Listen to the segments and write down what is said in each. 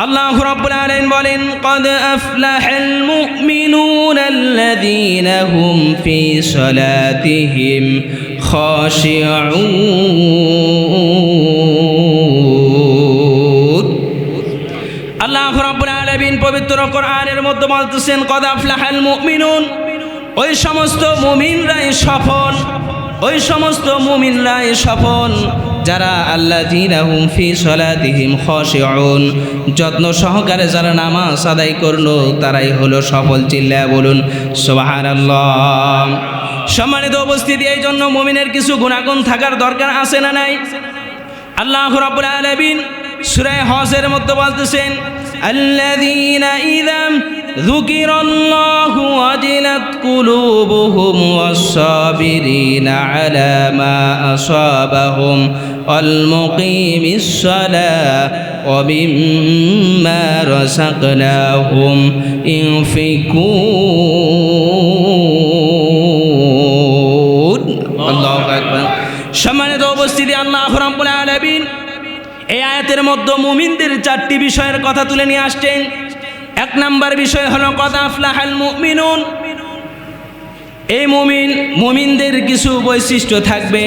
আল্লাহ রাব্বুল আলামিন বলেন قد أفلح المؤمنون الذين هم في صلاتهم خاشعون আল্লাহ রাব্বুল আলামিন পবিত্র কোরআনের মধ্যে বলতেছেন قد أفلح المؤمنون ওই সমস্ত মুমিনরাই সফল ওই সমস্ত মুমিনরাই সফল যারা আল্লাহ দিনাহুম ফি সলাতিহিম খশিউন যত্ন সহকারে যারা নামাজ আদায় করলো তারাই হলো সফল চিল্লা বলুন সুবহানাল্লাহ সম্মানিত উপস্থিতি এই জন্য মুমিনের কিছু গুণাগুণ থাকার দরকার আছে না নাই আল্লাহ রাব্বুল আলামিন সূরা হজের মধ্যে বলতেছেন আল্লাযীনা ইযা ذكر الله وجلت قلوبهم والصابرين على ما أصابهم والمقيم الصلاة ومما رزقناهم ينفقون الله أكبر সম্মানিত উপস্থিতি আল্লাহ রাব্বুল আলামিন এই আয়াতের মধ্যে মুমিনদের চারটি বিষয়ের কথা তুলে নিয়ে আসছেন এক নাম্বার বিষয় হলো কথা আফলাহাল মুমিনুন এই মুমিন মুমিনদের কিছু বৈশিষ্ট্য থাকবে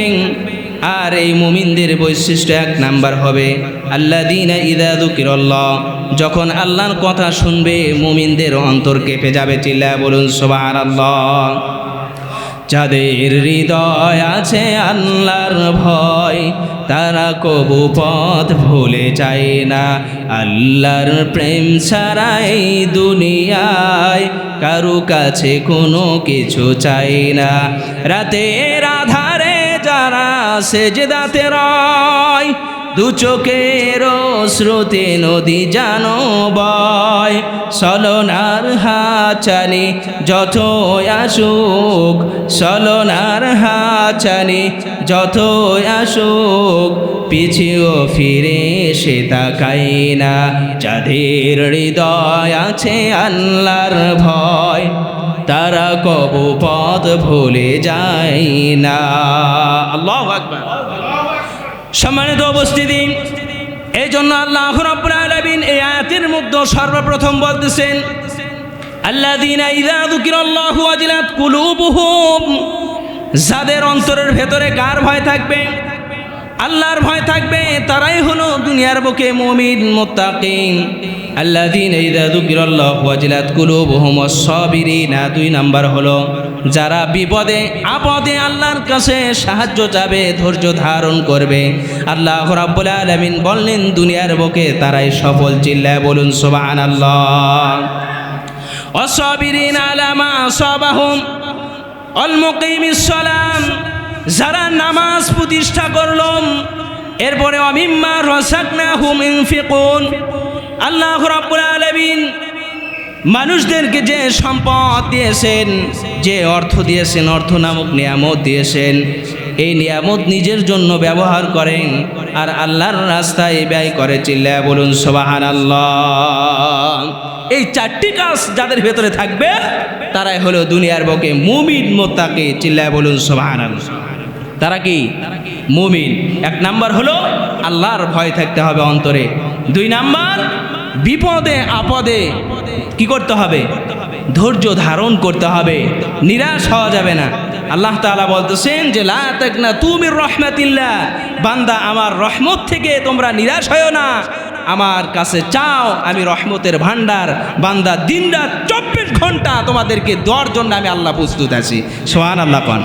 আর এই মুমিনদের বৈশিষ্ট্য এক নাম্বার হবে আল্লাহ দিন ইদাদুকিরল্লাহ যখন আল্লাহর কথা শুনবে, মুমিনদের অন্তর কেঁপে যাবে চিল্লা বলুন সোবাহার আল্লাহ যাদের হৃদয় আছে আল্লাহর ভয়, তারা কবু পথ ভুলে যায় না। আল্লাহর প্রেম ছাড়া এই দুনিয়ায় কারু কাছে কোনো কিছু চাই না। রাতের আধারে যারা সেজদাতে রয়, দু চোখের শ্রুতে নদী জানো বয়। সলনার হাচানি যত আসুক, সলনার হাচানি যত আসুক, পিছিয়েও ফিরে সে তাকাই না। যাদের হৃদয় আছে আল্লাহর ভয়। তারা কবু পথ ভুলে যায় না। আল্লাহ সম্মানিত উপস্থিতি এই জন্য আল্লাহ রাব্বুল আলামিন এই আয়াতের মধ্যে সর্বপ্রথম বলতেছেন, আল্লাযীনা ইযা যুকিরাল্লাহু ওয়াজিলাত কুলুবুহুম। যাদের অন্তরের ভেতরে কার ভয় থাকবে? আল্লাহর ভয় থাকবে, তারাই হলো দুনিয়ার বুকে মুমিন, মুত্তাকিন। যুকিরাল্লাহু ওয়াজিলাত কুলুবুহুম ওয়াস-সাবিরিনা, দুই নাম্বার হলো, যারা বিপদে, আপদে আল্লাহর কাছে সাহায্য চাবে, ধৈর্য ধারণ করবে। আল্লাহ রাব্বুল আলামিন বললেন, দুনিয়ার বুকে তারাই সফল, চিল্লায় বলুন, সুবহানাল্লাহ। ওয়াস-সাবিরিনা আলা মা আসাবাহুম অল মুকিমিস যারা নামাজ প্রতিষ্ঠা করলাম এরপরে অমিম্মা রসাকনা হুম ইনফিকুন আল্লাহ রাব্বুল আলামিন মানুষদেরকে যে সম্পদ দিয়েছেন, যে অর্থ দিয়েছেন, অর্থ নামক নিয়ামত দিয়েছেন, এই নিয়ামত নিজের জন্য ব্যবহার করেন আর আল্লাহর রাস্তায় ব্যয় করে চিল্লা বলুন সোবাহান আল্লাহ এই চারটি কাজ যাদের ভেতরে থাকবে, তারাই হলো দুনিয়ার বকে মুমিন মোত্তাকে, চিল্লায় বলুন সোবাহান তারা কি? মুমিন। এক নাম্বার হলো, আল্লাহর ভয় থাকতে হবে অন্তরে। দুই নাম্বার, বিপদে আপদে কি করতে হবে? ধৈর্য ধারণ করতে হবে। নিরাশ হওয়া যাবে না। আল্লাহ তাআলা বলতেছেন যে, লা তাকনা তুমি রহমাতিল্লাহ। বান্দা আমার রহমত থেকে তোমরা নিরাশ হয়েও না। আমার কাছে চাও আমি রহমতের ভান্ডার বান্দা দিনরাত চব্বিশ ঘণ্টা তোমাদেরকে দেওয়ার জন্য আমি আল্লাহ প্রস্তুত আছি। সোহান আল্লাহ পান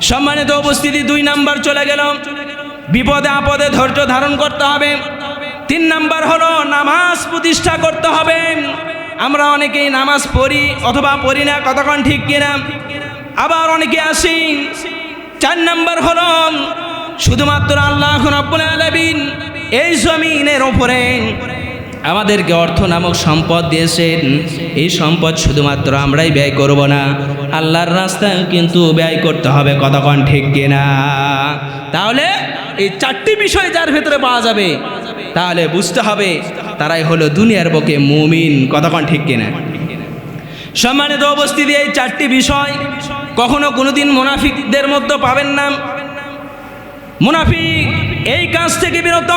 সম্মানিত উপস্থিতি দুই নাম্বার চলে গেল। বিপদে আপদে ধৈর্য ধারণ করতে হবে। তিন নাম্বার হলো নামাজ প্রতিষ্ঠা করতে হবে। আমরা অনেকেই নামাজ পড়ি, অথবা পড়ি না, কতক্ষণ ঠিক কিনা? আবার অনেকে আসি। চার নাম্বার হলো শুধুমাত্র আল্লাহ আলামিন এই জমিনের ওপরে আমাদেরকে অর্থ নামক সম্পদ দিয়েছেন। এই সম্পদ শুধুমাত্র আমরাই ব্যয় করব না, আল্লাহর রাস্তায় কিন্তু ব্যয় করতে হবে, কতক্ষণ ঠিক কিনা? তাহলে এই চারটি বিষয় যার ভেতরে পাওয়া যাবে। তাহলে বুঝতে হবে তারাই হলো দুনিয়ার বকে মুমিন। কতক্ষণ ঠিক কিনা? সম্মানিত উপস্থিতি, এই চারটি বিষয় কখনো কোনোদিন মুনাফিকদের মধ্যে পাবেন না। মুনাফিক এই কাজ থেকে বিরত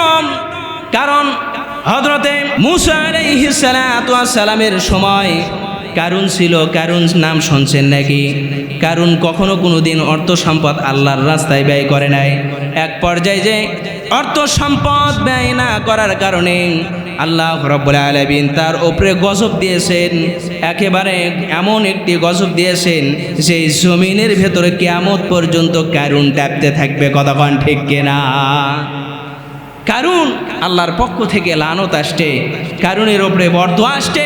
কারণ হজরতে মুসা সালামের সময় কারুন ছিল, কারুন নাম শুনছেন নাকি? কারুন কখনো কোনো দিন অর্থ সম্পদ আল্লাহর রাস্তায় ব্যয় করে নাই। এক পর্যায়ে যে অর্থ সম্পদ ব্যয় না করার কারণে আল্লাহ রব্বুল আলমিন তার ওপরে গজব দিয়েছেন। একেবারে এমন একটি গজব দিয়েছেন সেই জমিনের ভেতরে কেয়ামত পর্যন্ত কারুন ট্যাপতে থাকবে কতক্ষণ ঠিক কিনা? কারণ আল্লাহর পক্ষ থেকে লানত আসছে, কারুনের ওপরে বর্দ আসছে,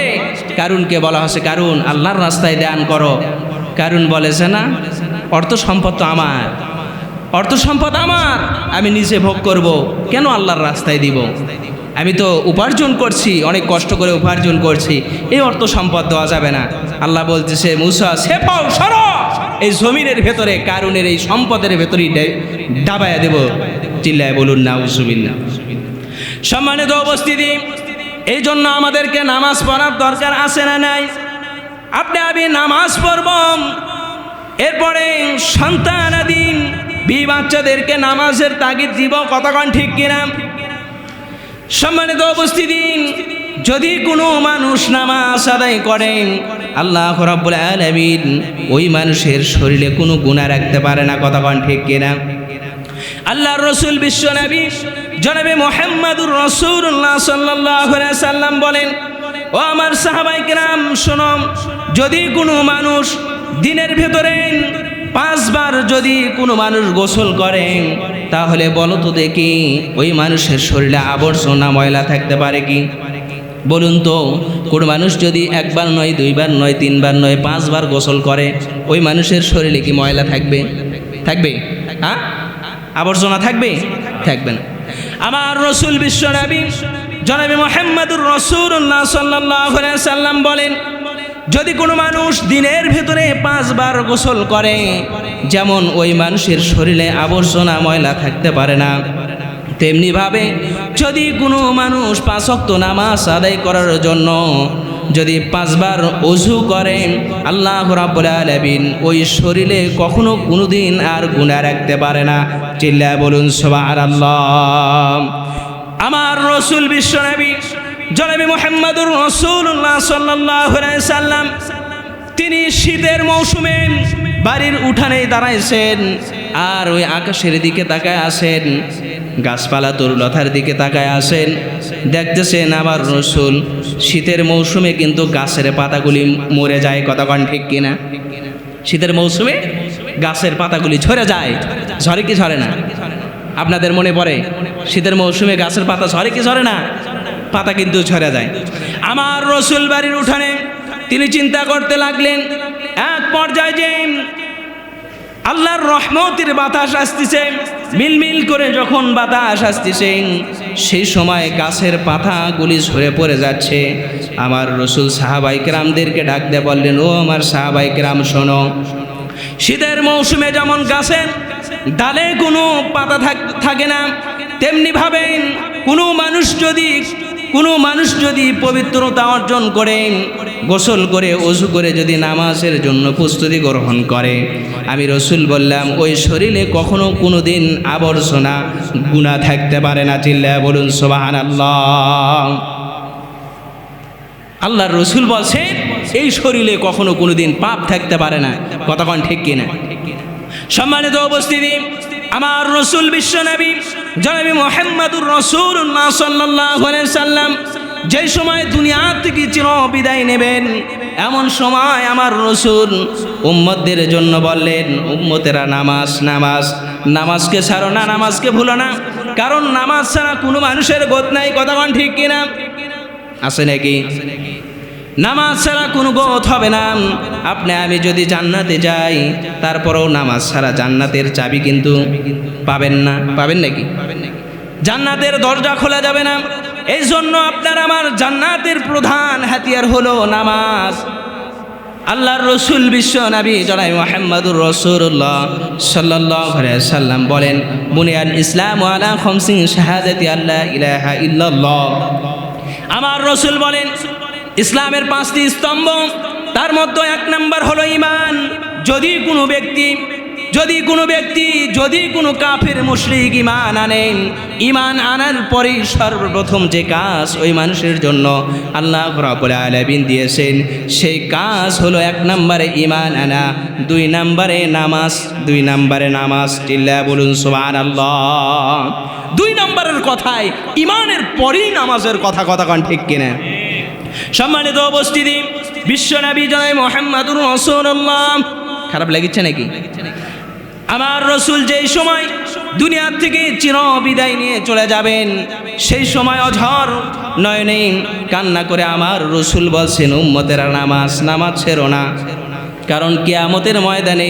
কারুনকে বলা হচ্ছে কারুন, আল্লাহর রাস্তায় দান করো। কারুন বলেছে না, অর্থ সম্পদ তো আমার। অর্থ সম্পদ আমার, আমি নিজে ভোগ করব। কেন আল্লাহর রাস্তায় দিব? আমি তো উপার্জন করছি, অনেক কষ্ট করে উপার্জন করছি, এই অর্থ সম্পদ দেওয়া যাবে না। আল্লাহ বলতেছে মুসা, সে পাও, সরো! এই জমিনের ভেতরে, কারুনের এই সম্পদের ভেতরেই ডাবায়া দেব। চিল্লায় বলুন না উজুবিল্লা সম্মানিত উপস্থিতি, এই জন্য আমাদেরকে নামাজ পড়ার দরকার আছে না নাই? আপনি আমি নামাজ পড়ব এরপরে সন্তান আদিন বি বাচ্চাদেরকে নামাজের তাগিদ দিব কতক্ষণ ঠিক কিনা? সম্মানিত উপস্থিতি, যদি কোনো মানুষ নামাজ আদায় করেন আল্লাহ রাব্বুল আলামিন ওই মানুষের শরীরে কোনো গুণা রাখতে পারে না কতক্ষণ ঠিক কিনা? আল্লাহর রসুল বিশ্ব নবী জনাবে মোহাম্মদুর রসুল্লাহ সাল্লাহ সাল্লাম বলেন, ও আমার সাহাবাই কিরাম শোনম যদি কোনো মানুষ দিনের ভেতরে পাঁচবার যদি কোনো মানুষ গোসল করেন তাহলে বলো তো দেখি ওই মানুষের শরীরে আবর্জনা ময়লা থাকতে পারে কি? বলুন তো, কোনো মানুষ যদি একবার নয়, দুইবার নয়, তিনবার নয়, পাঁচবার গোসল করে, ওই মানুষের শরীরে কি ময়লা থাকবে? থাকবে? হ্যাঁ? আবর্জনা থাকবে? থাকবে না। আমার রসুল বিশ্ব নবী, জনাবি মোহাম্মদুর রসুল্লাহ সাল্লাহ সাল্লাম বলেন যদি কোনো মানুষ দিনের ভিতরে পাঁচবার গোসল করে, যেমন ওই মানুষের শরীরে আবর্জনা ময়লা থাকতে পারে না, তেমনিভাবে যদি কোনো মানুষ পাঁচক্ত নামাজ আদায় করার জন্য যদি পাঁচবার অজু করেন আল্লাহ রাব্বুল আলামিন ওই শরীরে কখনো কোনোদিন আর গুণা রাখতে পারে না। চিল্লা বলুন সবার আল্লাহ আমার রসুল বিশ্বনবী জনাবি মোহাম্মদুর রসুল্লাহ সাল্লাহ সাল্লাম, তিনি শীতের মৌসুমে বাড়ির উঠানে দাঁড়াইছেন আর ওই আকাশের দিকে তাকায় আসেন গাছপালা তরুলতার দিকে তাকায় আসেন দেখতেছেন আবার রসুল, শীতের মৌসুমে কিন্তু গাছের পাতাগুলি মরে যায় কতক্ষণ ঠিক কিনা? শীতের মৌসুমে গাছের পাতাগুলি ঝরে যায়, ঝরে কি ঝরে না? আপনাদের মনে পড়ে, শীতের মৌসুমে গাছের পাতা ঝরে কি ঝরে না? পাতা কিন্তু ঝরে যায়। আমার রসুল বাড়ির উঠানে তিনি চিন্তা করতে লাগলেন, এক পর্যায়ে যে আল্লাহর রহমতের বাতাস আসতেছে, মিলমিল করে যখন বাতাস আসতেছে, সেই সময় গাছের পাতাগুলি ঝরে পড়ে যাচ্ছে। আমার রসুল সাহাবাই কেরামদেরকে ডাক দিয়ে বললেন, ও আমার সাহাবাই কেরাম, শোনো, শীতের মৌসুমে যেমন গাছের ডালে কোনো পাতা থাক- না তেমনি ভাবেন কোনো মানুষ যদি কোনো মানুষ যদি পবিত্রতা অর্জন করে, গোসল করে, অজু করে, যদি নামাজের জন্য প্রস্তুতি গ্রহণ করে, আমি রসুল বললাম, ওই শরীরে কখনো কোনো দিন আবর্জনা গুণা থাকতে পারে না চিল্লা বলুন সোবাহান আল্লাহ আল্লাহর রসুল বলছেন, এই শরীরে কখনো কোনোদিন পাপ থাকতে পারে না। কতক্ষণ ঠিক কিনা? সম্মানিত উপস্থিতি, আমার রসুল বিশ্ব নবী জনাবি মোহাম্মদুর রসুল্লাহ সাল্লাহ সাল্লাম, যে সময় দুনিয়া থেকে চির বিদায় নেবেন, এমন সময় আমার রসুল উম্মতদের জন্য বললেন, উম্মতেরা, নামাজ নামাজ, নামাজকে ছাড়ো না, নামাজকে ভুলো না, কারণ নামাজ ছাড়া কোনো মানুষের গোত নাই কতক্ষণ ঠিক কিনা? আছে নাকি? নামাজ ছাড়া কোনো গত হবে না। আপনি, আমি যদি জান্নাতে যাই, তারপরেও নামাজ ছাড়া জান্নাতের চাবি কিন্তু পাবেন না। পাবেন নাকি? জান্নাতের দরজা খোলা যাবে না। এই জন্য আপনার আমার জান্নাতের প্রধান হাতিয়ার হলো নামাজ। আল্লাহর রসুল বিশ্ব নবী জনাই মোহাম্মদুর রসুল্লাহ সাল্লাহ সাল্লাম বলেন বুনিয়াল ইসলাম আলা খমসিং শাহাদাতি আল্লাহ ইলাহা ইল্লাল্লাহ। আমার রসুল বলেন ইসলামের পাঁচটি স্তম্ভ, তার মধ্যে এক নম্বর হলো ইমান যদি কোনো ব্যক্তি, যদি কোনো ব্যক্তি, যদি কোনো কাফের মুশরিক ইমান আনেন ইমান আনার পরেই সর্বপ্রথম যে কাজ ওই মানুষের জন্য আল্লাহ রাব্বুল আলামিন দিয়েছেন, সেই কাজ হলো এক নম্বরে ইমান আনা, দুই নম্বরে নামাজ, দুই নম্বরে নামাজ। চিল্লা বলুন, সুবহানাল্লাহ। দুই নম্বরের কথায় ইমানের পরেই নামাজের কথা কথা কন ঠিক কিনা? সম্মানিত উপস্থিতি বিশ্বনবী জয় মোহাম্মদুর রসুল্লাহ খারাপ লেগেছে নাকি? আমার রসুল যেই সময় দুনিয়ার থেকে চির বিদায় নিয়ে চলে যাবেন, সেই সময় অঝর নয়নে কান্না করে আমার রসুল বলছেন, উম্মতেরা নামাজ নামাজ ছেড়ো না। কারণ কিয়ামতের ময়দানে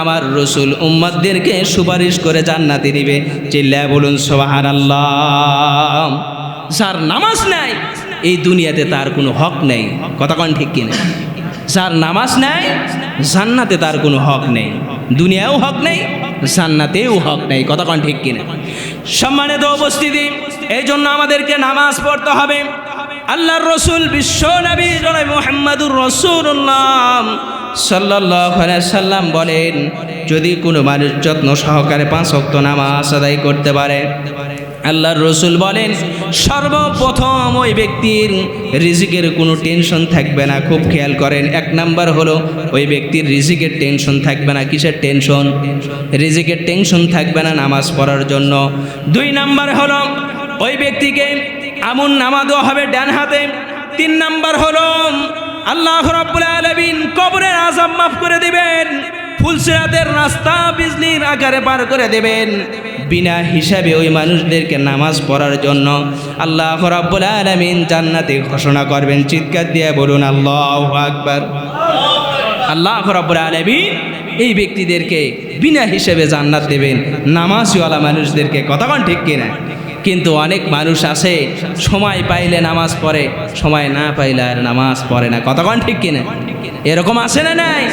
আমার রসুল উম্মতদেরকে সুপারিশ করে জান্নাতে দিবে চিল্লা বলুন সোহার আল্লাহ যার নামাজ নাই এই দুনিয়াতে তার কোনো হক নেই। কতক্ষণ ঠিক কিনা? যার নামাজ নেয় জান্নাতে তার কোনো হক নেই। দুনিয়াও হক নেই, জান্নাতেও হক নেই। কতক্ষণ ঠিক কিনা? সম্মানিত উপস্থিতি এই জন্য আমাদেরকে নামাজ পড়তে হবে। আল্লাহর রসুল বিশ্ব নবী জনাব মোহাম্মদুর রসুল্লাহ সাল্লাহ সাল্লাম বলেন, যদি কোনো মানুষ যত্ন সহকারে পাঁচ অক্ত নামাজ আদায় করতে পারে আল্লাহর রসুল বলেন, সর্বপ্রথম ওই ব্যক্তির রিজিকের কোনো টেনশন থাকবে না। খুব খেয়াল করেন, এক নাম্বার হলো ওই ব্যক্তির রিজিকের টেনশন থাকবে না। কিসের টেনশন? রিজিকের টেনশন থাকবে না নামাজ পড়ার জন্য। দুই নাম্বার হলো ওই ব্যক্তিকে আমন নামাজও হবে ডান হাতে। তিন নাম্বার হলো আল্লাহ রাব্বুল আলামিন কবরের আযাব মাফ করে দিবেন, ফুলসিরাতের রাস্তা, বিজলির আকারে পার করে দেবেন। বিনা হিসাবে ওই মানুষদেরকে নামাজ পড়ার জন্য আল্লাহ রাব্বুল আলামিন জান্নাতে ঘোষণা করবেন। চিৎকার দিয়ে বলুন, আল্লাহ আকবার। আল্লাহ রাব্বুল আলামিন এই ব্যক্তিদেরকে বিনা হিসেবে জান্নাত দেবেন। নামাজওয়ালা মানুষদেরকে কতক্ষণ ঠিক কিনা? কিন্তু অনেক মানুষ আছে, সময় পাইলে নামাজ পড়ে, সময় না পাইলে আর নামাজ পড়ে না। কতক্ষণ ঠিক কিনা? এরকম আছে না নাই?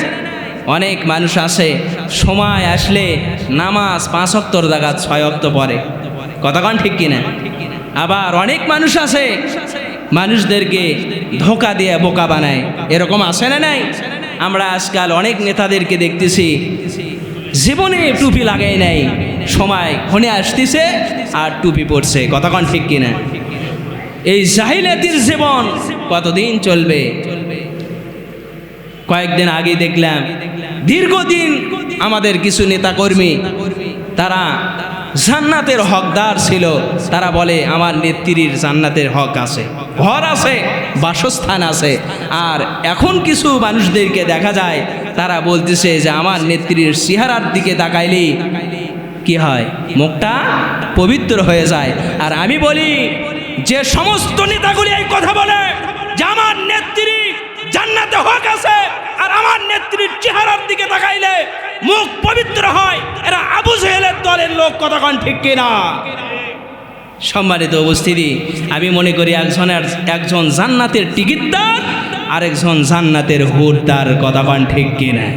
অনেক মানুষ আসে, সময় আসলে নামাজ পাঁচ অক্তর জায়গা ছয় অক্ত পড়ে। কতক্ষণ ঠিক কিনা? আবার অনেক মানুষ আছে মানুষদেরকে ধোকা দিয়ে বোকা বানায়। এরকম আসে না নাই? আমরা আজকাল অনেক নেতাদেরকে দেখতেছি, জীবনে টুপি লাগাই নাই, সময় ঘনে আসতেছে আর টুপি পড়ছে কতক্ষণ ঠিক কিনা? এই জাহিলাতির জীবন কতদিন চলবে? কয়েকদিন আগে দেখলাম দীর্ঘদিন আমাদের কিছু নেতাকর্মী, তারা জান্নাতের হকদার ছিল। তারা বলে, আমার নেত্রীর জান্নাতের হক আছে, ঘর আছে, বাসস্থান আছে। আর এখন কিছু মানুষদেরকে দেখা যায়, তারা বলতেছে যে, আমার নেত্রীর চেহারার দিকে তাকাইলেই কি হয়? মুখটা পবিত্র হয়ে যায়। আর আমি বলি, যে সমস্ত নেতাগুলি এই কথা বলে যে, আমার নেত্রী জান্নাতে হক আছে আর আমার নেত্রীর চেহারার দিকে তাকাইলে মুখ পবিত্র হয়, এরা আবু জেহেলের দলের লোক কতক্ষণ ঠিক কিনা? সম্মানিত উপস্থিতি, আমি মনে করি একজনের, একজন জান্নাতের টিকিটদার, আরেকজন জান্নাতের হুরদার কতক্ষণ ঠিক কিনা?